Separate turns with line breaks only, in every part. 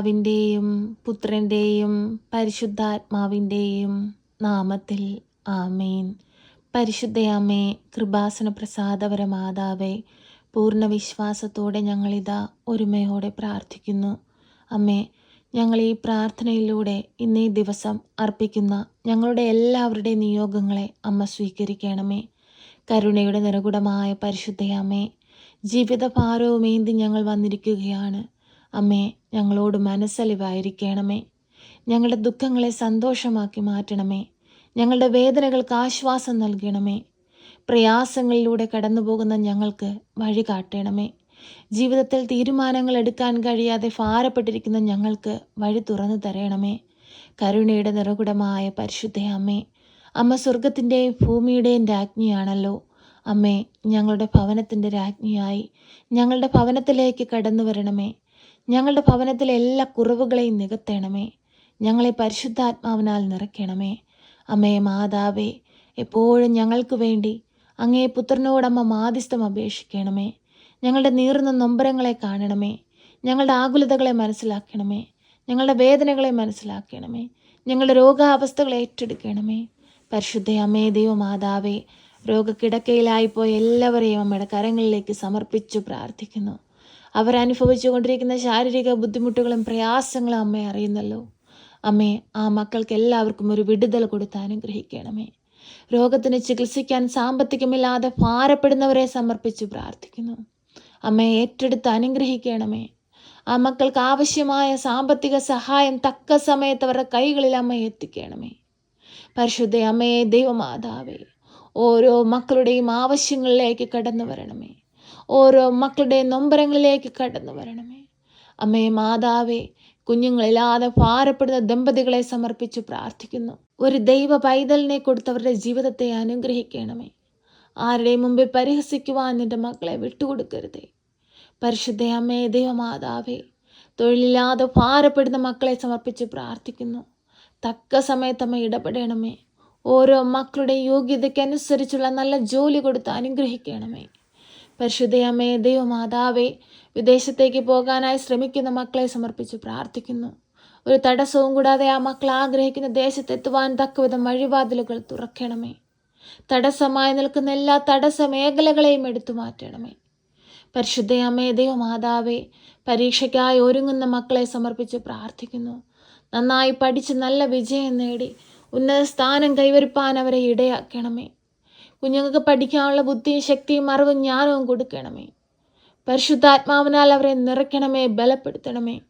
പിതാവിന്റെയും പുത്രന്റെയും പരിശുദ്ധാത്മാവിന്റെയും നാമത്തിൽ ആമേൻ. പരിശുദ്ധയാമേ കൃപാസന പ്രസാദപര മാതാവേ പൂർണ വിശ്വാസത്തോടെ ഞങ്ങളിതാ ഒരുമയോടെ പ്രാർത്ഥിക്കുന്നു. അമ്മേ ഞങ്ങൾ ഈ പ്രാർത്ഥനയിലൂടെ ഇന്നീ ദിവസം അർപ്പിക്കുന്ന ഞങ്ങളുടെ എല്ലാവരുടെ നിയോഗങ്ങളെ അമ്മ സ്വീകരിക്കണമേ. കരുണയുടെ നിറകുടമായ പരിശുദ്ധയാമേ ജീവിതഭാരവുമേന്തി ഞങ്ങൾ വന്നിരിക്കുകയാണ്. അമ്മേ ഞങ്ങളോട് മനസ്സലിവായിരിക്കണമേ. ഞങ്ങളുടെ ദുഃഖങ്ങളെ സന്തോഷമാക്കി മാറ്റണമേ. ഞങ്ങളുടെ വേദനകൾക്ക് ആശ്വാസം നൽകണമേ. പ്രയാസങ്ങളിലൂടെ കടന്നുപോകുന്ന ഞങ്ങൾക്ക് വഴി കാട്ടണമേ. ജീവിതത്തിൽ തീരുമാനങ്ങൾ എടുക്കാൻ കഴിയാതെ ഭാരപ്പെട്ടിരിക്കുന്ന ഞങ്ങൾക്ക് വഴി തുറന്നു തരണമേ. കരുണയുടെ നിറകുടമായ പരിശുദ്ധ അമ്മേ അമ്മ സ്വർഗത്തിന്റെയും ഭൂമിയുടെയും രാജ്ഞിയാണല്ലോ. അമ്മേ ഞങ്ങളുടെ ഭവനത്തിന്റെ രാജ്ഞിയായി ഞങ്ങളുടെ ഭവനത്തിലേക്ക് കടന്നു വരണമേ. ഞങ്ങളുടെ ഭവനത്തിലെ എല്ലാ കുറവുകളെയും നികത്തണമേ. ഞങ്ങളെ പരിശുദ്ധാത്മാവിനാൽ നിറയ്ക്കണമേ. അമ്മേ മാതാവേ എപ്പോഴും ഞങ്ങൾക്ക് വേണ്ടി അങ്ങേ പുത്രനോടമ്മ മാധ്യസ്ഥം അപേക്ഷിക്കണമേ. ഞങ്ങളുടെ നീറുന്ന നൊമ്പരങ്ങളെ കാണണമേ. ഞങ്ങളുടെ ആകുലതകളെ മനസ്സിലാക്കണമേ. ഞങ്ങളുടെ വേദനകളെ മനസ്സിലാക്കണമേ. ഞങ്ങളുടെ രോഗാവസ്ഥകളെ ഏറ്റെടുക്കണമേ. പരിശുദ്ധ അമ്മേ ദൈവമാതാവേ രോഗക്കിടക്കയിലായിപ്പോയ എല്ലാവരെയും അമ്മയുടെ കരങ്ങളിലേക്ക് സമർപ്പിച്ചു പ്രാർത്ഥിക്കുന്നു. അവരനുഭവിച്ചു കൊണ്ടിരിക്കുന്ന ശാരീരിക ബുദ്ധിമുട്ടുകളും പ്രയാസങ്ങളും അമ്മ അറിയുന്നല്ലോ. അമ്മേ ആ മക്കൾക്ക് എല്ലാവർക്കും ഒരു വിടുതൽ കൊടുത്ത് അനുഗ്രഹിക്കണമേ. രോഗത്തിന് ചികിത്സിക്കാൻ സാമ്പത്തികമില്ലാതെ ഭാരപ്പെടുന്നവരെ സമർപ്പിച്ച് പ്രാർത്ഥിക്കുന്നു. അമ്മയെ ഏറ്റെടുത്ത് അനുഗ്രഹിക്കണമേ. ആ മക്കൾക്ക് ആവശ്യമായ സാമ്പത്തിക സഹായം തക്ക സമയത്ത് അവരുടെ കൈകളിൽ അമ്മയെ എത്തിക്കണമേ. പരിശുദ്ധ അമ്മയെ ദൈവമാതാവേ ഓരോ മക്കളുടെയും ആവശ്യങ്ങളിലേക്ക് കടന്നു വരണമേ. ഓരോ മക്കളുടെയും നൊമ്പരങ്ങളിലേക്ക് കടന്നു വരണമേ. അമ്മേ മാതാവേ കുഞ്ഞുങ്ങളില്ലാതെ ഭാരപ്പെടുന്ന ദമ്പതികളെ സമർപ്പിച്ച് പ്രാർത്ഥിക്കുന്നു. ഒരു ദൈവ പൈതലിനെ കൊടുത്തവരുടെ ജീവിതത്തെ അനുഗ്രഹിക്കണമേ. ആരുടെയും മുമ്പിൽ പരിഹസിക്കുവാൻ എന്റെ മക്കളെ വിട്ടുകൊടുക്കരുതേ. പരിശുദ്ധ അമ്മേ ദൈവമാതാവേ തൊഴിലില്ലാതെ ഭാരപ്പെടുന്ന മക്കളെ സമർപ്പിച്ച് പ്രാർത്ഥിക്കുന്നു. തക്ക സമയത്ത് അമ്മ ഇടപെടണമേ. ഓരോ മക്കളുടെ യോഗ്യതയ്ക്കനുസരിച്ചുള്ള നല്ല ജോലി കൊടുത്ത് അനുഗ്രഹിക്കണമേ. പരിശുദ്ധയമ്മേ ദൈവമാതാവേ വിദേശത്തേക്ക് പോകാനായി ശ്രമിക്കുന്ന മക്കളെ സമർപ്പിച്ച് പ്രാർത്ഥിക്കുന്നു. ഒരു തടസ്സവും കൂടാതെ ആ മക്കൾ ആഗ്രഹിക്കുന്ന ദേശത്തെത്തുവാൻ തക്കവിധം വഴിവാതിലുകൾ തുറക്കണമേ. തടസ്സമായി നിൽക്കുന്ന എല്ലാ തടസ്സ മേഖലകളെയും എടുത്തു മാറ്റണമേ. പരിശുദ്ധയമ്മേ ദൈവമാതാവേ പരീക്ഷയ്ക്കായി ഒരുങ്ങുന്ന മക്കളെ സമർപ്പിച്ച് പ്രാർത്ഥിക്കുന്നു. നന്നായി പഠിച്ച് നല്ല വിജയം നേടി ഉന്നത സ്ഥാനം കൈവരിപ്പാൻ അവരെ ഇടയാക്കണമേ. കുഞ്ഞുങ്ങൾക്ക് പഠിക്കാനുള്ള ബുദ്ധിയും ശക്തിയും അറിവും ജ്ഞാനവും കൊടുക്കണമേ. പരിശുദ്ധാത്മാവിനാൽ അവരെ നിറയ്ക്കണമേ ബലപ്പെടുത്തണമേ.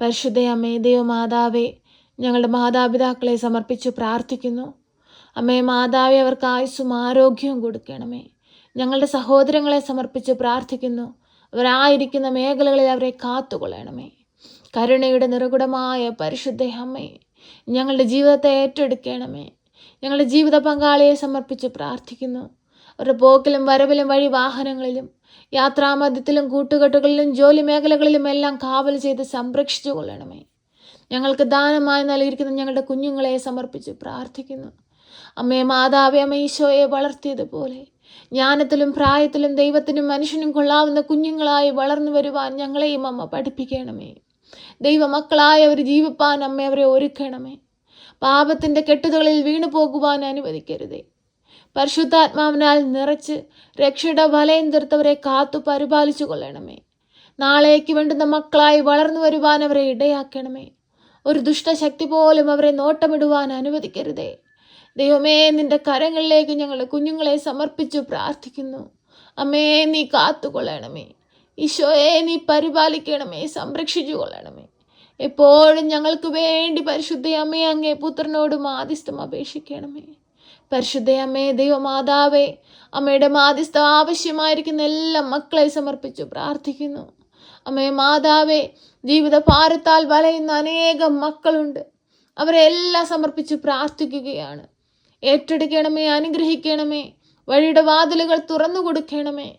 പരിശുദ്ധയമ്മേ ദൈവമാതാവേ ഞങ്ങളുടെ മാതാപിതാക്കളെ സമർപ്പിച്ച് പ്രാർത്ഥിക്കുന്നു. അമ്മേ മാതാവെ അവർക്ക് ആയുസ്സും ആരോഗ്യവും കൊടുക്കണമേ. ഞങ്ങളുടെ സഹോദരങ്ങളെ സമർപ്പിച്ച് പ്രാർത്ഥിക്കുന്നു. അവരായിരിക്കുന്ന മേഖലകളിൽ അവരെ കാത്തുകൊള്ളണമേ. കരുണയുടെ നിറകുടമായ പരിശുദ്ധ അമ്മേ ഞങ്ങളുടെ ജീവിതത്തെ ഏറ്റെടുക്കണമേ. ഞങ്ങളുടെ ജീവിത പങ്കാളിയെ സമർപ്പിച്ച് പ്രാർത്ഥിക്കുന്നു. അവരുടെ പോക്കിലും വരവിലും വഴി വാഹനങ്ങളിലും യാത്രാമധ്യത്തിലും കൂട്ടുകെട്ടുകളിലും ജോലി മേഖലകളിലും എല്ലാം കാവൽ ചെയ്ത് സംരക്ഷിച്ചു കൊള്ളണമേ. ഞങ്ങൾക്ക് ദാനമായി നൽകിയിരിക്കുന്ന ഞങ്ങളുടെ കുഞ്ഞുങ്ങളെ സമർപ്പിച്ച് പ്രാർത്ഥിക്കുന്നു. അമ്മയെ മാതാവേ അമ്മ ഈശോയെ വളർത്തിയതുപോലെ ജ്ഞാനത്തിലും പ്രായത്തിലും ദൈവത്തിനും മനുഷ്യനും കൊള്ളാവുന്ന കുഞ്ഞുങ്ങളായി വളർന്നു വരുവാൻ ഞങ്ങളെയും അമ്മ പഠിപ്പിക്കണമേ. ദൈവമക്കളായ അവർ ജീവിപ്പാൻ അമ്മ അവരെ ഒരുക്കണമേ. പാപത്തിന്റെ കെട്ടുകളിൽ വീണു പോകുവാൻ അനുവദിക്കരുതേ. പരിശുദ്ധാത്മാവിനാൽ നിറച്ച് രക്ഷയുടെ വലയം തീർത്തവരെ കാത്തു പരിപാലിച്ചു കൊള്ളണമേ. നാളേക്ക് വേണ്ടുന്ന മക്കളായി വളർന്നു വരുവാൻ അവരെ ഇടയാക്കണമേ. ഒരു ദുഷ്ടശക്തി പോലും അവരെ നോട്ടമിടുവാൻ അനുവദിക്കരുതേ. ദൈവമേ നിന്റെ കരങ്ങളിലേക്ക് ഞങ്ങൾ കുഞ്ഞുങ്ങളെ സമർപ്പിച്ചു പ്രാർത്ഥിക്കുന്നു. അമ്മേ നീ കാത്തുകൊള്ളണമേ. ഈശോയെ നീ പരിപാലിക്കണമേ സംരക്ഷിച്ചു കൊള്ളണമേ. എപ്പോഴും ഞങ്ങൾക്ക് വേണ്ടി പരിശുദ്ധ അമ്മയെ അങ്ങേ പുത്രനോട് മാധ്യസ്ഥം അപേക്ഷിക്കണമേ. പരിശുദ്ധയമ്മേ ദൈവമാതാവേ അമ്മയുടെ മാധ്യസ്ഥം ആവശ്യമായിരിക്കുന്ന എല്ലാ മക്കളെ സമർപ്പിച്ചു പ്രാർത്ഥിക്കുന്നു. അമ്മേ മാതാവേ ജീവിത ഭാരത്താൽ വലയുന്ന അനേകം മക്കളുണ്ട്. അവരെ എല്ലാം സമർപ്പിച്ച് പ്രാർത്ഥിക്കുകയാണ്. ഏറ്റെടുക്കണമേ അനുഗ്രഹിക്കണമേ വഴിയുടെ വാതിലുകൾ തുറന്നു കൊടുക്കണമേ.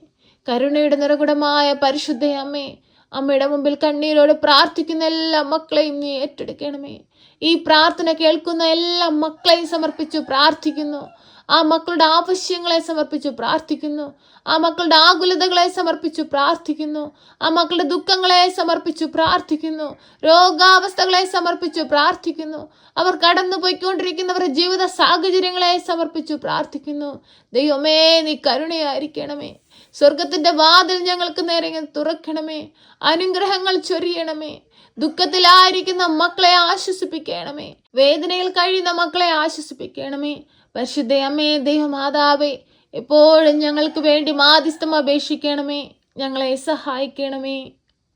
കരുണയുടെ നിറകുടമായ പരിശുദ്ധ അമ്മേ അമ്മയുടെ മുമ്പിൽ കണ്ണീരോട് പ്രാർത്ഥിക്കുന്ന എല്ലാ മക്കളെയും നീ ഏറ്റെടുക്കണമേ. ഈ പ്രാർത്ഥന കേൾക്കുന്ന എല്ലാ മക്കളെയും സമർപ്പിച്ചു പ്രാർത്ഥിക്കുന്നു. ആ മക്കളുടെ ആവശ്യങ്ങളെ സമർപ്പിച്ചു പ്രാർത്ഥിക്കുന്നു. ആ മക്കളുടെ ആകുലതകളെ സമർപ്പിച്ചു പ്രാർത്ഥിക്കുന്നു. ആ മക്കളുടെ ദുഃഖങ്ങളെ സമർപ്പിച്ചു പ്രാർത്ഥിക്കുന്നു. രോഗാവസ്ഥകളെ സമർപ്പിച്ചു പ്രാർത്ഥിക്കുന്നു. അവർ കടന്നു പോയിക്കൊണ്ടിരിക്കുന്നവരുടെ ജീവിത സാഹചര്യങ്ങളെ സമർപ്പിച്ചു പ്രാർത്ഥിക്കുന്നു. ദൈവമേ നീ കരുണയായിരിക്കണമേ. സ്വർഗത്തിന്റെ വാതിൽ ഞങ്ങൾക്ക് നേരെ തുറക്കണമേ. അനുഗ്രഹങ്ങൾ ചൊരിയണമേ. ദുഃഖത്തിലായിരിക്കുന്ന മക്കളെ ആശ്വസിപ്പിക്കണമേ. വേദനയിൽ കഴിയുന്ന മക്കളെ ആശ്വസിപ്പിക്കണമേ. പരിശുദ്ധ അമ്മേ ദൈവമാതാവേ എപ്പോഴും ഞങ്ങൾക്ക് വേണ്ടി മാധ്യസ്ഥം അപേക്ഷിക്കണമേ. ഞങ്ങളെ സഹായിക്കണമേ.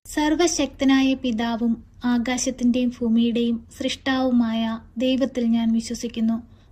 സർവശക്തനായ പിതാവും ആകാശത്തിന്റെയും ഭൂമിയുടെയും സൃഷ്ടാവുമായ ദൈവത്തിൽ ഞാൻ വിശ്വസിക്കുന്നു.